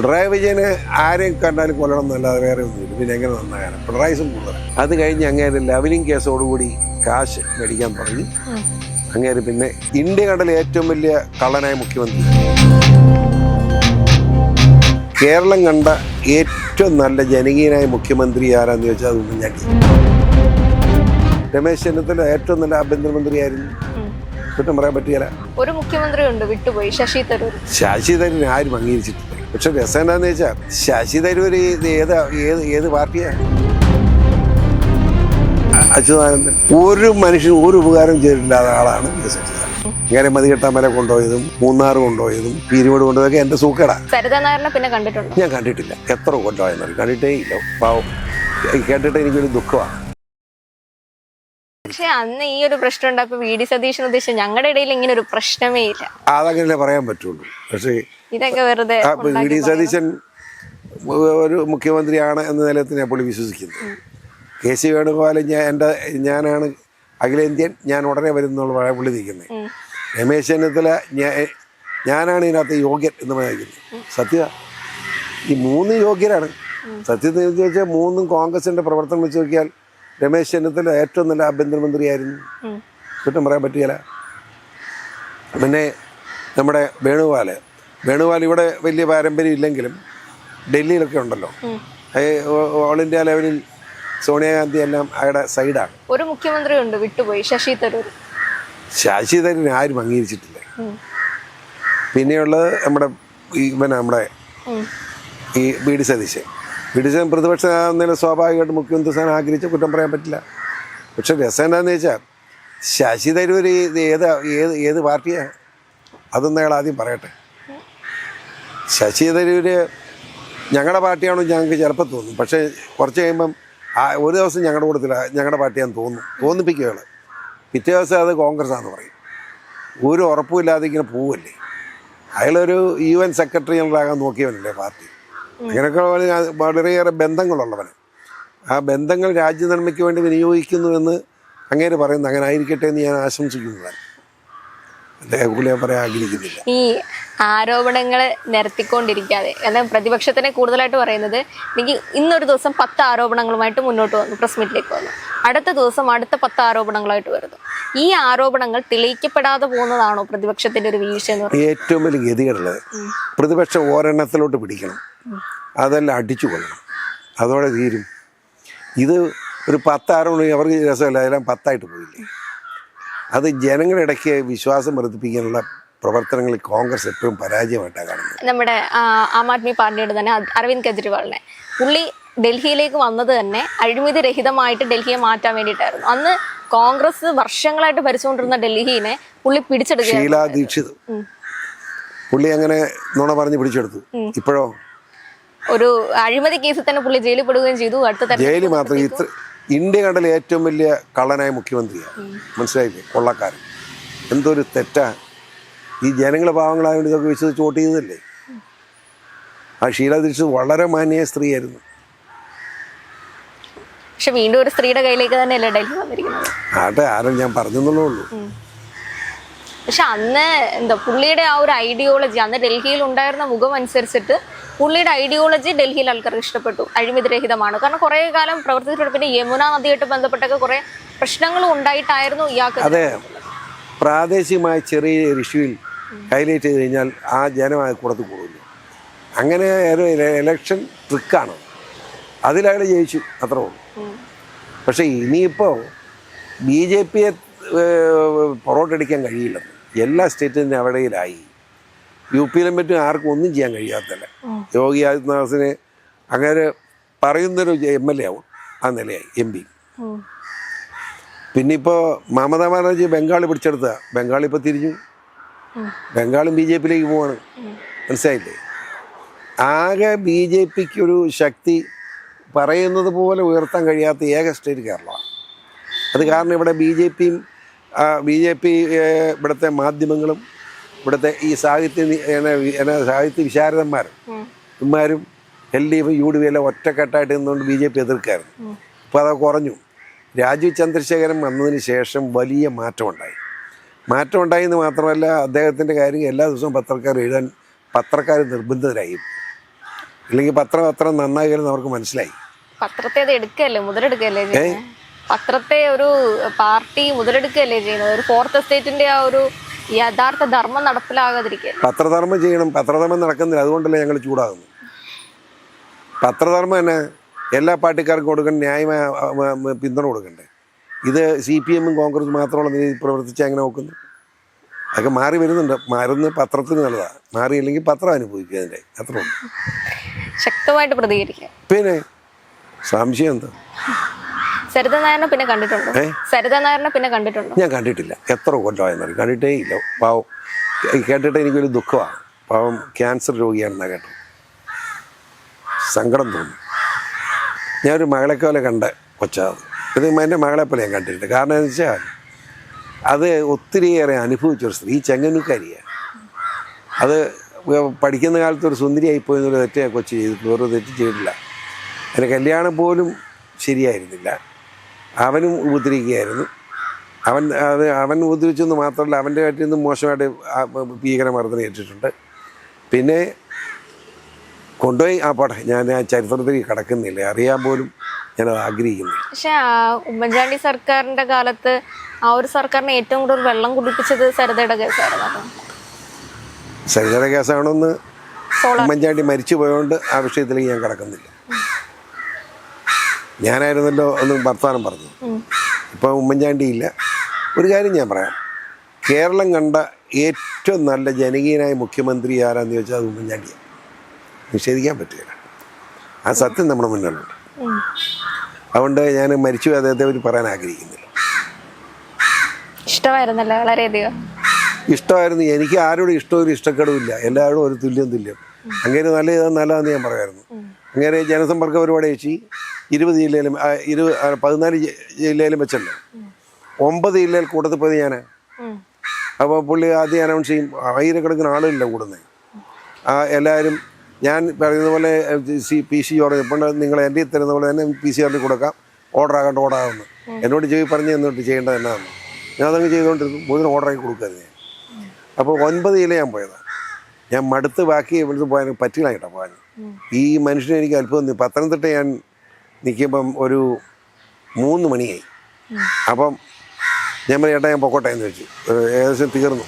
പിണറായി വിജയന് ആരെയും കണ്ടാലും കൊല്ലണം എന്നല്ലാതെ വേറെ ഒന്നുമില്ല. പിന്നെ എങ്ങനെ നന്നാകാനും? പിണറായി സം കൂടുതൽ അത് കഴിഞ്ഞ് അങ്ങേര് ലവലിംഗ് കേസോടുകൂടി കാശ് മേടിക്കാൻ പറഞ്ഞു. അങ്ങേര് പിന്നെ ഇന്ത്യ കണ്ടതിൽ ഏറ്റവും വലിയ കള്ളനായ മുഖ്യമന്ത്രി. കേരളം കണ്ട ഏറ്റവും നല്ല ജനകീയനായ മുഖ്യമന്ത്രി ആരാന്ന് ചോദിച്ചാൽ അതൊന്നും ഞാൻ രമേശ് ചെന്നിത്തല ഏറ്റവും നല്ല ആഭ്യന്തരമന്ത്രിയായിരുന്നു കുറ്റം പറയാൻ പറ്റിയല്ല ഒരു മുഖ്യമന്ത്രി ഉണ്ട് വിട്ടുപോയി ശശി തരൂർ. ശശി തരൂർ ആരും അംഗീകരിച്ചിട്ടില്ല. പക്ഷെ രസം എന്താന്ന് വെച്ചാൽ ശശി തരൂർ ഏത് ഏത് ഏത് പാർട്ടിയാണ് അച്യുതാനന്ദൻ. ഒരു മനുഷ്യന് ഒരു ഉപകാരം ചെയ്തിട്ടില്ലാത്ത ആളാണ് എസ് അച്യുതാനന്ദൻ. ഇങ്ങനെ മതികെട്ടാമല കൊണ്ടുപോയതും മൂന്നാർ കൊണ്ടുപോയതും പീരുവോട് കൊണ്ടുപോയതൊക്കെ എന്റെ സൂക്കേടാ. പിന്നെ കണ്ടിട്ടുണ്ട് ഞാൻ കണ്ടിട്ടില്ല. എത്ര കൊണ്ടുപോയെന്നറിയും? കണ്ടിട്ടേ ഇല്ല. പാവം. കേട്ടിട്ട് എനിക്കൊരു ദുഃഖമാണ് പക്ഷെ അന്ന് ഈ ഒരു പ്രശ്നം ഉണ്ടാക്കും വി ഡി സതീശൻ ഉദ്ദേശിച്ച ഞങ്ങളുടെ ഇടയിൽ ഇങ്ങനെ ഒരു പ്രശ്നമേ ഇല്ല. അതങ്ങനെ പറയാൻ പറ്റുള്ളൂ. പക്ഷേ ഇതൊക്കെ വെറുതെ വി ഡി സതീശൻ ഒരു മുഖ്യമന്ത്രിയാണ് എന്ന ഞാൻ പുള്ളി വിശ്വസിക്കുന്നു കെ സി വേണുഗോപാൽ ഞാൻ എന്റെ ഞാനാണ് അഖിലേന്ത്യൻ ഞാൻ ഉടനെ വരുന്നുള്ള പുള്ളി നിൽക്കുന്നത് രമേശ് ചെന്നിത്തല ഞാനാണ് ഇതിനകത്ത് യോഗ്യൻ എന്ന് പറയുന്നത് സത്യ ഈ മൂന്ന് യോഗ്യരാണ്. സത്യത്തിൽ ചോദിച്ചാൽ മൂന്നും കോൺഗ്രസിന്റെ പ്രവർത്തനം വെച്ച് നോക്കിയാൽ രമേശ് ചെന്നിത്തല ഏറ്റവും നല്ല ആഭ്യന്തരമന്ത്രിയായിരുന്നു. കുറ്റം പറയാൻ പറ്റിയല്ല. പിന്നെ നമ്മുടെ വേണുപാൽ വേണുപാൽ ഇവിടെ വലിയ പാരമ്പര്യം ഇല്ലെങ്കിലും ഡൽഹിയിലൊക്കെ ഉണ്ടല്ലോ. ഓൾ ഇന്ത്യ ലെവലിൽ സോണിയാഗാന്ധി എല്ലാം അയാളുടെ സൈഡാണ്. ഒരു മുഖ്യമന്ത്രി ഉണ്ട് വിട്ടുപോയി ശശി തരൂർ. ശശി തരൂരിനെ ആരും അംഗീകരിച്ചിട്ടില്ല. പിന്നെയുള്ളത് നമ്മുടെ ഈ പിന്നെ നമ്മുടെ ഈ ബി ഡി സതീശൻ. ബി പ്രതിപക്ഷ നേതാവ് സ്വാഭാവികമായിട്ട് മുഖ്യമന്ത്രി സ്ഥാനം ആഗ്രഹിച്ച കുറ്റം പറയാൻ പറ്റില്ല. പക്ഷെ രസം എന്താണെന്ന് വെച്ചാൽ ശശി തരൂർ ഏത് ഏത് ഏത് പാർട്ടിയാണ് അതൊന്നും അയാൾ ആദ്യം പറയട്ടെ. ശശി തരൂര് ഞങ്ങളുടെ പാർട്ടിയാണോ ഞങ്ങൾക്ക് ചിലപ്പോൾ തോന്നും. പക്ഷേ കുറച്ച് കഴിയുമ്പം ഒരു ദിവസം ഞങ്ങളുടെ കൂട്ടത്തില്ല ഞങ്ങളുടെ പാർട്ടിയാന്ന് തോന്നും. തോന്നിപ്പിക്കുകയാണ്. പിറ്റേ ദിവസം അത് കോൺഗ്രസ് ആണെന്ന് പറയും. ഒരു ഉറപ്പുമില്ലാതെ ഇങ്ങനെ പോവല്ലേ? അയാളൊരു യു എൻ സെക്രട്ടറി ജനറലാകാൻ നോക്കിയവനല്ലേ പാർട്ടി. അങ്ങനെയൊക്കെ വളരെ- വളരെയേറെ ബന്ധങ്ങളുള്ളവന് ആ ബന്ധങ്ങൾ രാജ്യനന്മയ്ക്ക് വേണ്ടി വിനിയോഗിക്കുന്നു എന്ന് അങ്ങേര് പറയുന്നു. അങ്ങനെ ആയിരിക്കട്ടെ എന്ന് ഞാൻ ആശംസിക്കുന്നതാണ് അദ്ദേഹം കൂടുതൽ ഞാൻ പറയാൻ ആഗ്രഹിക്കുന്നില്ല ഈ ആരോപണങ്ങൾ നിരത്തിക്കൊണ്ടിരിക്കാതെ കാരണം പ്രതിപക്ഷത്തിനെ കൂടുതലായിട്ട് പറയുന്നത് എനിക്ക് ഇന്നൊരു ദിവസം പത്ത് ആരോപണങ്ങളുമായിട്ട് മുന്നോട്ട് വന്നു പ്രസ് മീറ്റിലേക്ക് വന്നു. അടുത്ത ദിവസം അടുത്ത പത്ത് ആരോപണങ്ങളായിട്ട് വരുന്നു. ഈ ആരോപണങ്ങൾ തെളിയിക്കപ്പെടാതെ പോകുന്നതാണോ പ്രതിപക്ഷത്തിന്റെ ഒരു വീഴ്ച എന്ന് പറയുന്നത്? ഏറ്റവും വലിയ ഗതികളുള്ളത് പ്രതിപക്ഷം ഒരെണ്ണത്തിലോട്ട് പിടിക്കണം. അതെല്ലാം അടിച്ചു കൊള്ളണം അതോടെ തീരും. ഇത് ഒരു പത്താരോണി അവർക്ക് രസമല്ല അതെല്ലാം പത്തായിട്ട് പോയില്ലേ? അത് ജനങ്ങളുടെ ഇടയ്ക്ക് വിശ്വാസം വർദ്ധിപ്പിക്കാനുള്ള പ്രവർത്തനങ്ങളിൽ കോൺഗ്രസ് എപ്പോഴും പരാജയമായിട്ടാണ് കാണുന്നത്. നമ്മുടെ ആ, ആദ്മി പാർട്ടിയുടെ തന്നെ അരവിന്ദ് കെജ്രിവാളിനെ. പുള്ളി ഡൽഹിയിലേക്ക് വന്നത് തന്നെ അഴിമതി രഹിതമായിട്ട് ഡൽഹിയെ മാറ്റാൻ വേണ്ടിയിട്ടായിരുന്നു. അന്ന് കോൺഗ്രസ് വർഷങ്ങളായിട്ട് ഭരിച്ചുകൊണ്ടിരുന്ന ഡൽഹിനെ പുള്ളി പിടിച്ചെടുക്കുക ഷീലാ ദീക്ഷിത്. പുള്ളി അങ്ങനെ നുണ പറഞ്ഞ് പിടിച്ചെടുത്തു. ഇപ്പോഴോ? ഒരു അഴിമതി കേസിൽ തന്നെ പുള്ളി ജയിലിൽ പെടുകയും ചെയ്തു. അടുത്ത ജയിലിൽ മാത്രം ഇത്ര ഇന്ത്യ കണ്ടതിൽ ഏറ്റവും വലിയ കള്ളനായ മുഖ്യമന്ത്രിയാണ്. മനസ്സിലായില്ലേ? കൊള്ളക്കാരൻ. എന്തൊരു തെറ്റാ. ഈ ജനങ്ങൾ പാവങ്ങളായതുകൊണ്ട് ഇതൊക്കെ വിശ്വസിച്ച് വോട്ട് ചെയ്തതല്ലേ? ആ ഷീല ദീക്ഷിത് വളരെ മാന്യ സ്ത്രീയായിരുന്നു. പക്ഷെ വീണ്ടും ഒരു സ്ത്രീയുടെ കയ്യിലേക്ക് തന്നെയല്ലേ ഡൽഹി വന്നിരിക്കുന്നത്? ആട്ടെ ആരും ഞാൻ പറഞ്ഞെന്നുള്ളേ ഉള്ളൂ. പക്ഷെ അന്ന് എന്താ പുള്ളിയുടെ ആ ഒരു ഐഡിയോളജി അന്ന് ഡൽഹിയിൽ ഉണ്ടായിരുന്ന മുഖം അനുസരിച്ചിട്ട് പുള്ളിയുടെ ഐഡിയോളജി ഡൽഹിയിൽ ആൾക്കാർക്ക് ഇഷ്ടപ്പെട്ടു അഴിമതി രഹിതമാണ് കാരണം കുറെ കാലം പ്രവർത്തിച്ചിട്ടുണ്ട്. പിന്നെ യമുന നദിയായിട്ട് ബന്ധപ്പെട്ടൊക്കെ കുറേ പ്രശ്നങ്ങളും ഉണ്ടായിട്ടായിരുന്നു ഇയാൾക്ക്. അതെ പ്രാദേശികമായ ചെറിയ ഒരു ഇഷ്യൂവിൽ ഹൈലൈറ്റ് ചെയ്ത് കഴിഞ്ഞാൽ ആ ജനം കൂടത്ത് പോകുന്നു. അങ്ങനെ ഒരു ഇലക്ഷൻ ട്രിക്കാണ് അതിലയാൾ ജയിച്ചു അത്രേ ഉള്ളൂ. പക്ഷേ ഇനിയിപ്പോൾ ബി ജെ പിയെ പൊറോട്ടടിക്കാൻ കഴിയില്ല. എല്ലാ സ്റ്റേറ്റിന്റെ അവിടെയിലായി. യു പിയിലും മറ്റും ആർക്കും ഒന്നും ചെയ്യാൻ കഴിയാത്തല്ല യോഗി ആദിത്യനാഥിനെ അങ്ങനെ പറയുന്നൊരു എം എൽ എ ആവും. ആ നിലയായി എം പി. പിന്നെ ഇപ്പോൾ മമതാ ബാനർജി ബംഗാൾ പിടിച്ചെടുത്ത ബംഗാൾ ഇപ്പോൾ തിരിഞ്ഞു. ബംഗാളും ബി ജെ പിയിലേക്ക് പോവാണ്. മനസ്സിലായില്ലേ? ആകെ ബി ജെ പിക്ക് ഒരു ശക്തി പറയുന്നത് പോലെ ഉയർത്താൻ കഴിയാത്ത ഏക സ്റ്റേറ്റ് കേരളമാണ്. അത് കാരണം ഇവിടെ ബി ജെ പിയും ബി ജെ പി ഇവിടുത്തെ മാധ്യമങ്ങളും ഇവിടുത്തെ ഈ സാഹിത്യ സാഹിത്യ വിശാരദന്മാർ. ഇമാരും എൽ ഡി എഫും യു ഡി എല്ലാം ഒറ്റക്കെട്ടായിട്ട് നിന്നുകൊണ്ട് ബി ജെ പി എതിർക്കായിരുന്നു. ഇപ്പോൾ അത് കുറഞ്ഞു. രാജീവ് ചന്ദ്രശേഖരൻ വന്നതിന് ശേഷം വലിയ മാറ്റമുണ്ടായി. മാറ്റമുണ്ടായി എന്ന് മാത്രമല്ല അദ്ദേഹത്തിന്റെ കാര്യം എല്ലാ ദിവസവും പത്രക്കാർ എഴുതാൻ പത്രക്കാർ നിർബന്ധിതരായി. അല്ലെങ്കിൽ പത്രം അത്ര നന്നാകില്ലെന്ന് അവർക്ക് മനസ്സിലായി. പത്രത്തെ എടുക്കല്ലേ മുതലെടുക്കല്ലേ പത്രത്തെ ഒരു പാർട്ടി മുതലെടുക്കല്ലേ ചെയ്യുന്നത്? ഒരു ഫോർത്ത് എസ്റ്റേറ്റിന്റെ ആ ഒരു യഥാർത്ഥ ധർമ്മം നടപ്പിലാകാതിരിക്കുക പത്രധർമ്മം ചെയ്യണം പത്രധർമ്മം നടക്കുന്നില്ല അതുകൊണ്ടല്ലേ ഞങ്ങൾ ചൂടാകുന്നു പത്രധർമ്മം തന്നെ എല്ലാ പാർട്ടിക്കാർക്കും കൊടുക്കണം ന്യായമായ പിന്തുണ കൊടുക്കണ്ടേ? ഇത് സി പി എമ്മും കോൺഗ്രസ് മാത്രമുള്ള രീതിയിൽ പ്രവർത്തിച്ച് അങ്ങനെ നോക്കുന്നു അതൊക്കെ മാറി വരുന്നുണ്ട്. മരുന്ന് പത്രത്തിന് നല്ലതാണ്. മാറിയില്ലെങ്കിൽ പത്രം അനുഭവിക്കുക അതിന്റെ. അത്രയുള്ളൂ ശക്തമായിട്ട് പ്രതികരിക്കുക പിന്നെ സംശയം എന്താ? സരിത നായരനെ പിന്നെ കണ്ടിട്ടുണ്ടോ? സരിത നായരനെ പിന്നെ കണ്ടിട്ടുണ്ടോ? ഞാൻ കണ്ടിട്ടില്ല. എത്ര കൊല്ലമായെന്നറിയും കണ്ടിട്ടേ ഇല്ല. പാവം. കേട്ടിട്ട് എനിക്കൊരു ദുഃഖമാണ്. പാവം ക്യാൻസർ രോഗിയാണെന്നാ കേട്ടത്. സങ്കടം തോന്നി. ഞാനൊരു മകളെ പോലെ കണ്ട കൊച്ചാത് ഇത് എന്റെ മകളെ പോലെ ഞാൻ കണ്ടിട്ടുണ്ട്. കാരണം എന്ന് വെച്ചാൽ അത് ഒത്തിരിയേറെ അനുഭവിച്ചൊരു സ്ത്രീ ചെങ്ങന്നൂക്കാരിയാണ് അത് പഠിക്കുന്ന കാലത്ത് ഒരു സുന്ദരിയായി പോയെന്നൊരു തെറ്റേ കൊച്ചു ചെയ്തിട്ടില്ല ഒരു തെറ്റ് ചെയ്തിട്ടില്ല. എന്റെ കല്യാണം പോലും ശരിയായിരുന്നില്ല. അവനും ഉപദ്രവിക്കുകയായിരുന്നു. അവൻ അത് അവൻ ഉപദ്രവിച്ചെന്ന് മാത്രമല്ല അവന്റെ കാട്ടിൽ നിന്ന് മോശമായിട്ട് ഭീകരമർദ്ദനം ഏറ്റിട്ടുണ്ട്. പിന്നെ കൊണ്ടുപോയി ആ പോട്ടെ ഞാൻ ആ ചരിത്രത്തിൽ കിടക്കുന്നില്ല. അറിയാൻ പോലും ഞാനത് ആഗ്രഹിക്കുന്നില്ല. പക്ഷേ ഉമ്മൻചാണ്ടി സർക്കാരിന്റെ കാലത്ത് ആ ഒരു സർക്കാരിനെ ഏറ്റവും കൂടുതൽ വെള്ളം കുടിപ്പിച്ചത് സരിതയുടെ കേസായിരുന്നു. സരിതയുടെ കേസാണെന്ന് എന്ന് ഉമ്മൻചാണ്ടി മരിച്ചു പോയതുകൊണ്ട് ആ വിഷയത്തിലേക്ക് ഞാൻ കിടക്കുന്നില്ല. ഞാനായിരുന്നല്ലോ ഒന്ന് വർത്തമാനം പറഞ്ഞു. ഇപ്പോൾ ഉമ്മൻചാണ്ടി ഇല്ല ഒരു കാര്യം ഞാൻ പറയാം. കേരളം കണ്ട ഏറ്റവും നല്ല ജനകീയനായ മുഖ്യമന്ത്രി ആരാന്ന് ചോദിച്ചാൽ അത് ഉമ്മൻചാണ്ടിയാണ് നിഷേധിക്കാൻ പറ്റില്ല. ആ സത്യം നമ്മുടെ മുന്നിലുണ്ട്. അതുകൊണ്ട് ഞാൻ മരിച്ചു അദ്ദേഹത്തെ പറ്റി പറയാൻ ആഗ്രഹിക്കുന്നില്ല. ഇഷ്ടമായിരുന്നല്ലോ വളരെയധികം. ഇഷ്ടമായിരുന്നു. എനിക്ക് ആരോടും ഇഷ്ടവും ഇഷ്ടക്കേടും ഇല്ല. എല്ലാവരോടും ഒരു തുല്യം തുല്യം. അങ്ങനെ നല്ല ചെയ്താൽ നല്ലതെന്ന് ഞാൻ പറയുമായിരുന്നു അങ്ങനെ ജനസമ്പർക്ക പരിപാടി വെച്ച് ഇരുപത് ജില്ലയിലും ആ, പതിനാല് ജില്ലയിലും വെച്ചല്ലോ? ഒമ്പത് ജില്ലയിൽ കൂട്ടത്തിൽ പോയത് ഞാൻ അപ്പോൾ പുള്ളി ആദ്യം അനൗൺസ് ചെയ്യും ആയിരക്കണക്കിന് ആളുകളില്ല കൂടുന്നത് ആ എല്ലാവരും ഞാൻ പറയുന്ന പോലെ സി പി സി ജോർജ് ഇപ്പോൾ നിങ്ങൾ എന്റെ തരുന്ന പോലെ തന്നെ പി സി ആറിൽ കൊടുക്കാം. ഓർഡർ ആകേണ്ട ഓർഡർ ആകുന്നു എന്നോട് ചെയ്ത് പറഞ്ഞ് എന്നിട്ട് ചെയ്യേണ്ടത് എന്നാണ് ഞാൻ അതങ്ങ് ചെയ്തുകൊണ്ടിരുന്നു മുഴുവൻ ഓർഡറാക്കി കൊടുക്കാതെ ഞാൻ. അപ്പോൾ ഒൻപത് ജില്ല ഞാൻ പോയതാണ് ഞാൻ മടുത്ത് ബാക്കി ഇവിടുന്ന് പോകാൻ പറ്റില്ല കേട്ടോ പോകാൻ. ഈ മനുഷ്യനെ എനിക്ക് അല്പം തോന്നി. പത്തനംതിട്ട ഞാൻ നിൽക്കുമ്പം ഒരു മൂന്ന് മണിയായി. അപ്പം ഞാൻ പറഞ്ഞു, ചേട്ടാ ഞാൻ പൊക്കോട്ടെ എന്ന് വെച്ചു ഏകദേശം തീർന്നു.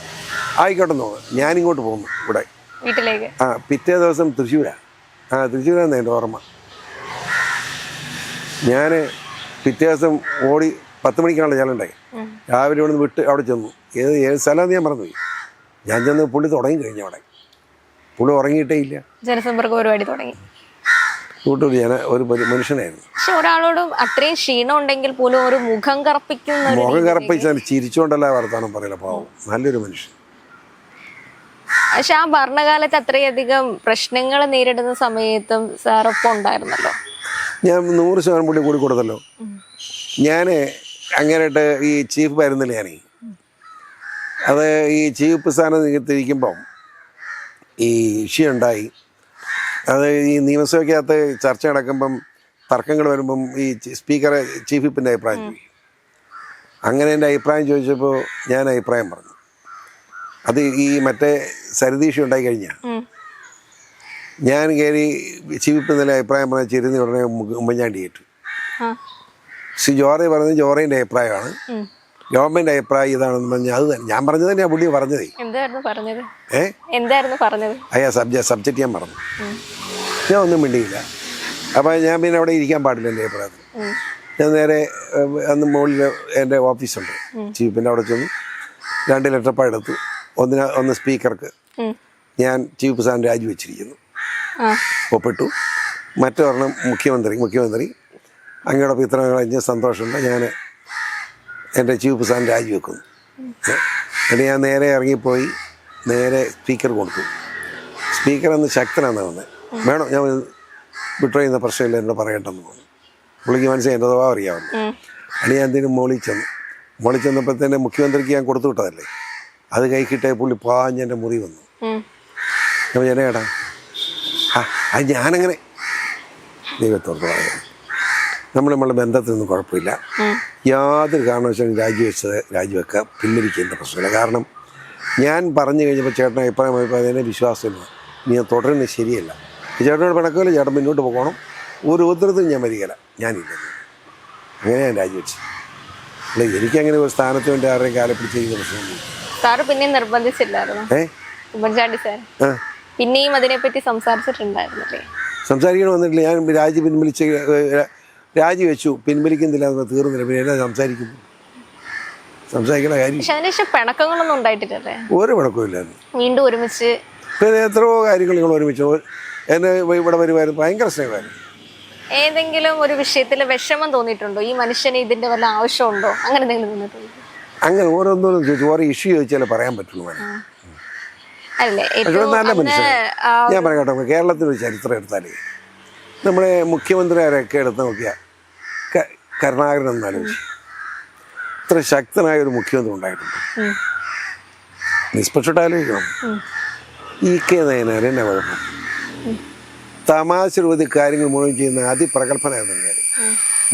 ആയിക്കോട്ടെ നോക്കാം ഞാനിങ്ങോട്ട് പോകുന്നു ഇവിടെ. വീട്ടിലേക്ക്. ആ പിറ്റേ ദിവസം തൃശ്ശൂരാണ് ആ തൃശ്ശൂരാന്ന് എന്റെ ഓർമ്മ. ഞാൻ പിറ്റേ ദിവസം ഓടി പത്ത് മണിക്കാണല്ലോ ഉണ്ടായി രാവിലെ ഇവിടെ നിന്ന് വിട്ട് അവിടെ ചെന്നു. ഏത് ഏത് സ്ഥലമെന്ന് ഞാൻ മറന്നുപോയി. ഞാൻ ചെന്ന് പുള്ളി തുടങ്ങി കഴിഞ്ഞു അവിടെ. പുള്ളി ഉറങ്ങിയിട്ടേ ഇല്ല. ജനസമ്പർക്ക പരിപാടി തുടങ്ങി. കൂട്ടൊരു ജന ഒരു മനുഷ്യനായിരുന്നു. പക്ഷെ ഒരാളോടും അത്രയും ക്ഷീണം ഉണ്ടെങ്കിൽ പോലും ഒരു മുഖം കറപ്പിക്കുന്ന മുഖം കറപ്പിച്ചാൽ ചിരിച്ചുകൊണ്ടല്ല വർത്താനം പറയില്ല പാവം. നല്ലൊരു മനുഷ്യൻ. പക്ഷെ ആ ഭരണകാലത്ത് അത്രയധികം പ്രശ്നങ്ങൾ നേരിടുന്ന സമയത്തും സാറൊപ്പം ഉണ്ടായിരുന്നല്ലോ. ഞാൻ നൂറ് ശതമാനം പുള്ളി കൂടി കൊടുത്തല്ലോ. ഞാൻ അങ്ങനെയായിട്ട് ഈ ചീഫ് ആയിരുന്നില്ല ഞാനേ. അത് ഈ ചീഫ് സ്ഥാനം ഇരിക്കുമ്പം ഈ ഇഷ്യൂ ഉണ്ടായി അത് ഈ നിയമസഭയ്ക്കകത്ത് ചർച്ച നടക്കുമ്പം തർക്കങ്ങൾ വരുമ്പം ഈ സ്പീക്കറെ ചീഫ് വിപ്പിന്റെ അഭിപ്രായം ചോദിക്കും. അങ്ങനെ എന്റെ അഭിപ്രായം ചോദിച്ചപ്പോൾ ഞാൻ അഭിപ്രായം പറഞ്ഞു. അത് ഈ മറ്റേ സരിതീഷ ഉണ്ടായി കഴിഞ്ഞാൽ ഞാൻ കയറി ചീഫ് വിപ്പ് നില അഭിപ്രായം പറഞ്ഞ ചിരുന്ന് ഉടനെ ഉമ്മ- ഉമ്മൻചാണ്ടി ഏറ്റു. ശ്രീ ജോറി പറഞ്ഞത് ജോറേന്റെ അഭിപ്രായമാണ്. ഉം. ഗവൺമെന്റ് അഭിപ്രായം ഇതാണെന്ന് പറഞ്ഞാൽ അത് തന്നെ. ഞാൻ പറഞ്ഞത് തന്നെയാ പുള്ളി പറഞ്ഞതേ. എന്തായിരുന്നു പറഞ്ഞത്? ഏ? എന്തായിരുന്നു പറഞ്ഞത്? അയ്യാ സബ്ജക്ട് സബ്ജക്റ്റ് ഞാൻ പറഞ്ഞു. ഞാൻ ഒന്നും മിണ്ടിയില്ല. അപ്പോൾ ഞാൻ പിന്നെ അവിടെ ഇരിക്കാൻ പാടില്ല എന്റെ അഭിപ്രായത്തിൽ. ഞാൻ നേരെ അന്ന് മുകളിൽ എന്റെ ഓഫീസുണ്ട്. ചീഫിന്റെ അവിടെ ചെന്ന് രണ്ട് ലെറ്റർപ്പാ എടുത്ത്. ഒന്നിന് ഒന്ന് സ്പീക്കർക്ക് ഞാൻ ചീഫ് സാറിന് രാജിവെച്ചിരിക്കുന്നു. ഒപ്പിട്ടു. മറ്റൊരെണ്ണം മുഖ്യമന്ത്രി മുഖ്യമന്ത്രി. അങ്ങയോടൊപ്പം ഇത്ര കഴിഞ്ഞ സന്തോഷമുണ്ട്. ഞാൻ എന്റെ ചീഫ് സാൻ രാജിവെക്കുന്നു എന്നിട്ട് ഞാൻ നേരെ ഇറങ്ങിപ്പോയി നേരെ സ്പീക്കർ കൊടുത്തു. സ്പീക്കർ അന്ന് ശക്തനാണ് വന്നത് വേണം? ഞാൻ വിട്ടോ ചെയ്യുന്ന പ്രശ്നമില്ല എന്നോട് പറയട്ടെന്ന് പറഞ്ഞു. പുള്ളിക്ക് മനസ്സിലായി എന്റെ സ്വഭാവം അറിയാമല്ലോ അല്ലെങ്കിൽ ഞാൻ എന്തിനും മോളിൽ ചെന്നു. മോളിൽ ചെന്നപ്പോൾ തന്നെ മുഖ്യമന്ത്രിക്ക് ഞാൻ കൊടുത്തു വിട്ടതല്ലേ? അത് കൈ കിട്ടിയ പുള്ളി പാഞ്ഞ് എന്റെ മുറി വന്നു. ഞാൻ ജനേടാ ആ അത് ഞാനങ്ങനെ. ദൈവത്തോട് പറയാം. നമ്മൾ നമ്മളെ ബന്ധത്തിൽ നിന്നും കുഴപ്പമില്ല. യാതൊരു കാരണവശാലും രാജിവെച്ചത് രാജിവെക്കുക പിൻവലിക്കേണ്ട പ്രശ്നമില്ല. കാരണം ഞാൻ പറഞ്ഞു കഴിഞ്ഞപ്പോൾ ചേട്ടൻ അഭിപ്രായം അഭിപ്രായം അതിനെ വിശ്വാസമില്ല. നീ ഞാൻ തുടരുന്നത് ശരിയല്ല. ചേട്ടനോട് പിണക്കമില്ല ചേട്ടൻ മുന്നോട്ട് പോകണം. ഒരു ഉത്തരത്തും ഞാൻ വരികയില്ല. ഞാനില്ല. അങ്ങനെ ഞാൻ രാജിവെച്ചു. അല്ല എനിക്കങ്ങനെ ഒരു സ്ഥാനത്ത് വേണ്ടി ആരുടെയും കാലപ്പിടിച്ച് ചെയ്യുന്ന പ്രശ്നമൊന്നും സാറ് പിന്നെയും നിർബന്ധിച്ചില്ലായിരുന്നു. ഉമ്മൻചാണ്ടി സാർ പിന്നെയും അതിനെപ്പറ്റി സംസാരിച്ചിട്ടുണ്ടായിരുന്നില്ലേ? സംസാരിക്കണം വന്നിട്ടില്ല ഞാൻ രാജി പിൻവലിച്ച് ഏ, രാജി വെച്ചു പിൻവലിക്കുന്നില്ല എന്ന് തീർന്നില്ല. പിന്നെ എന്നാ സംസാരിക്കുന്നു? സംസാരിക്കുന്ന കാര്യം പിണക്കങ്ങളൊന്നും ഉണ്ടായിട്ടില്ലല്ലേ? ഒരു പിണക്കമില്ലായിരുന്നു വീണ്ടും ഒരുമിച്ച് പിന്നെ എത്രയോ കാര്യങ്ങൾ ഞങ്ങൾ ഒരുമിച്ച് ഒരു- എന്നെ ഇവിടെ വരുമായിരുന്നു. ഭയങ്കര സ്നേഹമായിരുന്നു. ഏതെങ്കിലും ഒരു വിഷയത്തിൽ വിഷമം തോന്നിയിട്ടുണ്ടോ? ഈ മനുഷ്യന് ഇതിന്റെ വല്ല ആവശ്യമുണ്ടോ? അങ്ങനെ എന്തെങ്കിലും തോന്നിയിട്ടുണ്ടോ? അങ്ങനെ ഓരോന്നോരും ചോദിച്ചു. ഓരോ ഇഷ്യൂ ചോദിച്ചാലേ പറയാൻ പറ്റുള്ളൂ നല്ല മനുഷ്യൻ ഞാൻ പറയട്ടെ കേരളത്തിൽ ഒരു ചരിത്രം എടുത്താലേ. നമ്മുടെ മുഖ്യമന്ത്രിമാരൊക്കെ എടുത്ത് നോക്കിയാൽ കരുണാകരൻ എന്നാലോചിച്ചു ഇത്ര ശക്തനായ ഒരു മുഖ്യമന്ത്രി ഉണ്ടായിട്ടുണ്ട്. നിഷ്പക്ഷമായിട്ട് ആലോചിക്കണം. ഈ കെ നയനാർ എന്നെ കുഴപ്പം തമാശ രൂപത്തിൽ കാര്യങ്ങൾ മുഴുവൻ ചെയ്യുന്ന അതിപ്രഗത്ഭനായിരുന്നു കാര്യം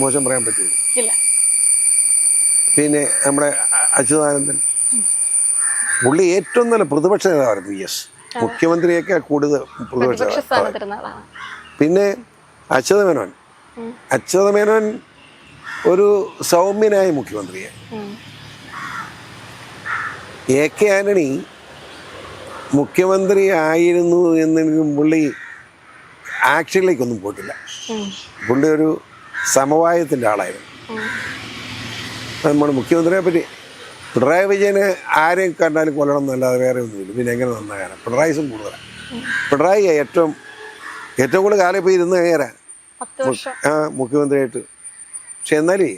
മോശം പറയാൻ പറ്റില്ല. പിന്നെ നമ്മുടെ അച്യുതാനന്ദൻ. പുള്ളി ഏറ്റവും നല്ല പ്രതിപക്ഷ നേതാവായിരുന്നു യെസ്. എസ് മുഖ്യമന്ത്രിയൊക്കെ കൂടുതൽ പ്രതിപക്ഷ പിന്നെ അച്യുത മേനോൻ അച്യുത മേനോൻ ഒരു സൗമ്യനായ മുഖ്യമന്ത്രിയെ. ഉം, എ കെ ആന്റണി മുഖ്യമന്ത്രി ആയിരുന്നു എന്നെങ്കിലും പുള്ളി ആക്ഷനിലേക്കൊന്നും പോയിട്ടില്ല. പുള്ളി ഒരു സമവായത്തിന്റെ ആളായിരുന്നു. നമ്മുടെ മുഖ്യമന്ത്രിയെ പറ്റി പിണറായി വിജയന് ആരെയും കണ്ടാലും കൊല്ലണം എന്നല്ലാതെ വേറെ ഒന്നുമില്ല. പിന്നെ എങ്ങനെ നന്നാകാനാണ് പിണറായിസും കൂടുതലാണ് പിണറായി ഏറ്റവും ഏറ്റവും കൂടുതൽ കാലം ഇപ്പോൾ ഇരുന്ന് കയറാൻ ആ മുഖ്യമന്ത്രിയായിട്ട്. പക്ഷെ എന്നാലേ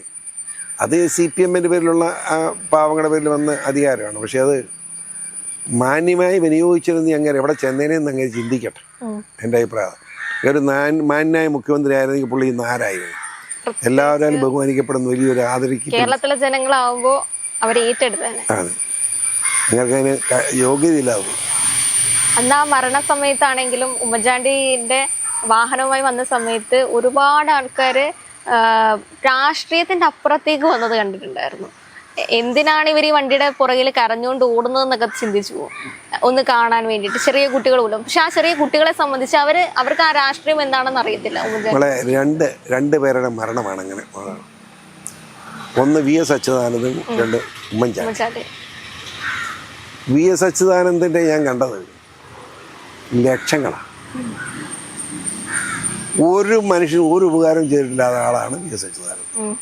അത് സി പി എമ്മിന്റെ പേരിലുള്ള ആ പാവങ്ങളുടെ പേരിൽ വന്ന അധികാരമാണ്. പക്ഷെ അത് മാന്യമായി വിനിയോഗിച്ചിരുന്ന അങ്ങനെ എവിടെ ചെന്നൈനെന്ന് അങ്ങനെ ചിന്തിക്കട്ടെ. എന്റെ അഭിപ്രായം. ഒരു മാന്യനായ മുഖ്യമന്ത്രി ആയിരുന്നെങ്കിൽ പുള്ളി ഇന്ന് ആരായിരുന്നു? എല്ലാവരും ബഹുമാനിക്കപ്പെടുന്ന വലിയൊരു ആദരിക്കും കേരളത്തിലെ ജനങ്ങളാവുമ്പോൾ അവരെ ഏറ്റെടുത്താണ് ആണ്. നിങ്ങൾക്ക് അതിന് ക- യോഗ്യതയില്ലാതെ പോയി. അന്ന് ആ മരണസമയത്താണെങ്കിലും ഉമ്മൻചാണ്ടിന്റെ വാഹനവുമായി വന്ന സമയത്ത് ഒരുപാട് ആൾക്കാര് ആ, രാഷ്ട്രീയത്തിന്റെ അപ്പുറത്തേക്ക് വന്നത് കണ്ടിട്ടുണ്ടായിരുന്നു. എന്തിനാണ് ഇവർ ഈ വണ്ടിയുടെ പുറകിൽ കരഞ്ഞുകൊണ്ട് ഓടുന്നതെന്നൊക്കെ ചിന്തിച്ചു പോകും. ഒന്ന് കാണാൻ വേണ്ടിയിട്ട്. ചെറിയ കുട്ടികൾ പോലും പക്ഷെ ആ ചെറിയ കുട്ടികളെ സംബന്ധിച്ച് അവർ അവർക്ക് ആ രാഷ്ട്രീയം എന്താണെന്ന് അറിയത്തില്ല രണ്ട് രണ്ട് പേരുടെ മരണമാണ് അങ്ങനെ. ഒന്ന് വി എസ് അച്യുതാനന്ദൻ രണ്ട് ഉമ്മൻചാണ്ടി. ഉമ്മൻചാണ്ടി. വി എസ് അച്യുതാനന്ദന്റെ ഞാൻ കണ്ടത്. ലക്ഷങ്ങളാണ് ഒരു മനുഷ്യൻ ഒരു ഉപകാരം ചെയ്തിട്ടില്ലാത്ത ആളാണ് വി എസ് അച്യുതാനന്ദൻ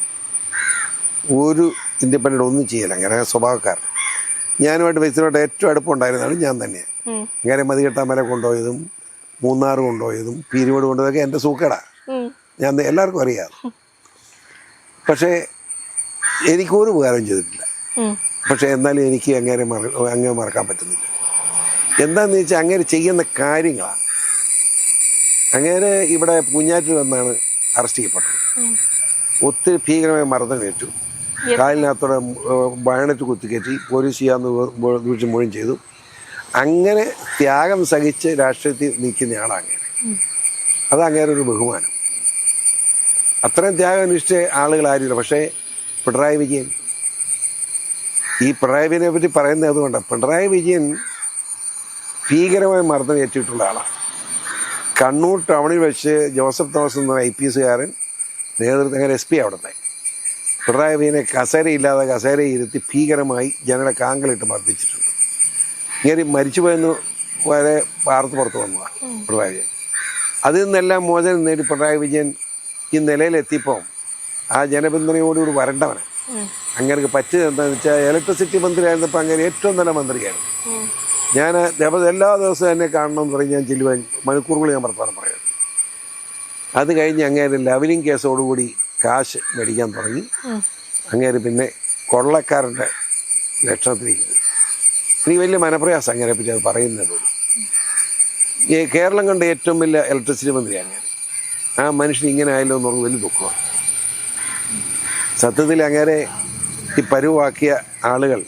ഒരു ഇൻഡിപെൻഡന്റ് ഒന്നും ചെയ്യില്ല അങ്ങനെ സ്വഭാവക്കാരൻ. ഞാനുമായിട്ട് വ്യക്തിയോട്ട് ഏറ്റവും അടുപ്പമുണ്ടായിരുന്നാണ് ഞാൻ തന്നെയാണ്. അങ്ങനെ മതികെട്ടാമല കൊണ്ടുപോയതും മൂന്നാർ കൊണ്ടുപോയതും പീരുമേട് കൊണ്ടുപോയതൊക്കെ എന്റെ സൂക്കേടാ. ഞാൻ എല്ലാവർക്കും അറിയാം. പക്ഷേ എനിക്കൊരു ഉപകാരം ചെയ്തിട്ടില്ല. പക്ഷേ എന്നാലും എനിക്ക് അങ്ങനെ മറ അങ്ങനെ മറക്കാൻ പറ്റുന്നില്ല. എന്താണെന്ന് വെച്ചാൽ അങ്ങനെ ചെയ്യുന്ന കാര്യങ്ങളാണ് അങ്ങനെ ഇവിടെ പൂഞ്ഞാറ്റിൽ വന്നാണ് അറസ്റ്റ് ചെയ്യപ്പെട്ടത്. ഒത്തിരി ഭീകരമായ മർദ്ദനമേറ്റു കാലിനകത്തോടെ ബയണറ്റ് കുത്തിക്കയറ്റി പോലീസ് ചെയ്യാന്ന് വിളിച്ച് മുഴുവൻ ചെയ്തു. അങ്ങനെ ത്യാഗം സഹിച്ച് രാഷ്ട്രീയത്തിൽ നിൽക്കുന്ന അങ്ങനെ അത് അങ്ങനെ ഒരു ബഹുമാനം. അത്രയും ത്യാഗം അനുഷ്ഠിച്ച ആളുകൾ ആരുമില്ല പക്ഷേ പിണറായി വിജയൻ ഈ പിണറായി വിജയനെ പറ്റി പറയുന്നത് അതുകൊണ്ടാണ് പിണറായി വിജയൻ ഭീകരമായ മർദ്ദം ഏറ്റിട്ടുള്ള ആളാണ് കണ്ണൂർ ടൗണിൽ വെച്ച് ജോസഫ് തോമസ് എന്ന ഐ പി എസുകാരൻ നേതൃത്വം എസ് പി അവിടുത്തെ പിണറായി വിജയനെ കസേരയില്ലാതെ കസേര ഇരുത്തി ഭീകരമായി ജനങ്ങളെ കാങ്കലിട്ട് മർദ്ദിച്ചിട്ടുണ്ട്. ഇങ്ങനെ മരിച്ചുപോയെന്ന് വരെ വാർത്ത പുറത്ത് വന്നതാണ് പിണറായി വിജയൻ. അതിൽ നിന്നെല്ലാം മോചനം നേടി പിണറായി വിജയൻ ഈ നിലയിലെത്തിയപ്പോൾ ആ ജനപിന്തുണയോടുകൂടി വരണ്ടവനാണ് ഉം. അങ്ങനെ പറ്റിയത് എന്താണെന്ന് വെച്ചാൽ ഇലക്ട്രിസിറ്റി മന്ത്രി ആയിരുന്നപ്പോൾ അങ്ങനെ ഏറ്റവും നല്ല മന്ത്രിയായിരുന്നു. ഞാൻ ദേവത എല്ലാ ദിവസവും എന്നെ കാണണം എന്ന് പറഞ്ഞ് ഞാൻ ചെല്ലുവാൻ മണിക്കൂറുകൾ ഞാൻ വർത്തമാനം പറയാം അത് കഴിഞ്ഞ് അങ്ങേര് ലവലിംഗ് കേസോടുകൂടി കാശ് മേടിക്കാൻ തുടങ്ങി. അങ്ങേര് പിന്നെ കൊള്ളക്കാരന്റെ ലക്ഷണത്തിലേക്ക് എനിക്ക് വലിയ മനപ്രയാസം അങ്ങനെ പറ്റി അത് പറയുന്നത്. ഈ കേരളം കണ്ട ഏറ്റവും വലിയ ഇലക്ട്രിസിറ്റി മന്ത്രിയാണ് ഞാൻ. ആ മനുഷ്യൻ ഇങ്ങനെ ആയല്ലോ എന്ന് പറഞ്ഞ് വലിയ ദുഃഖമാണ്. സത്യത്തിൽ അങ്ങനെ ഈ പരുവാക്കിയ ആളുകൾ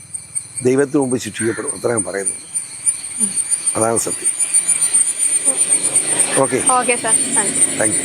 ദൈവത്തിന് മുമ്പ് ശിക്ഷിക്കപ്പെടും. അത്രയും പറയുന്നു. അതാണ് സത്യം. Okay. Okay sir. Thank you.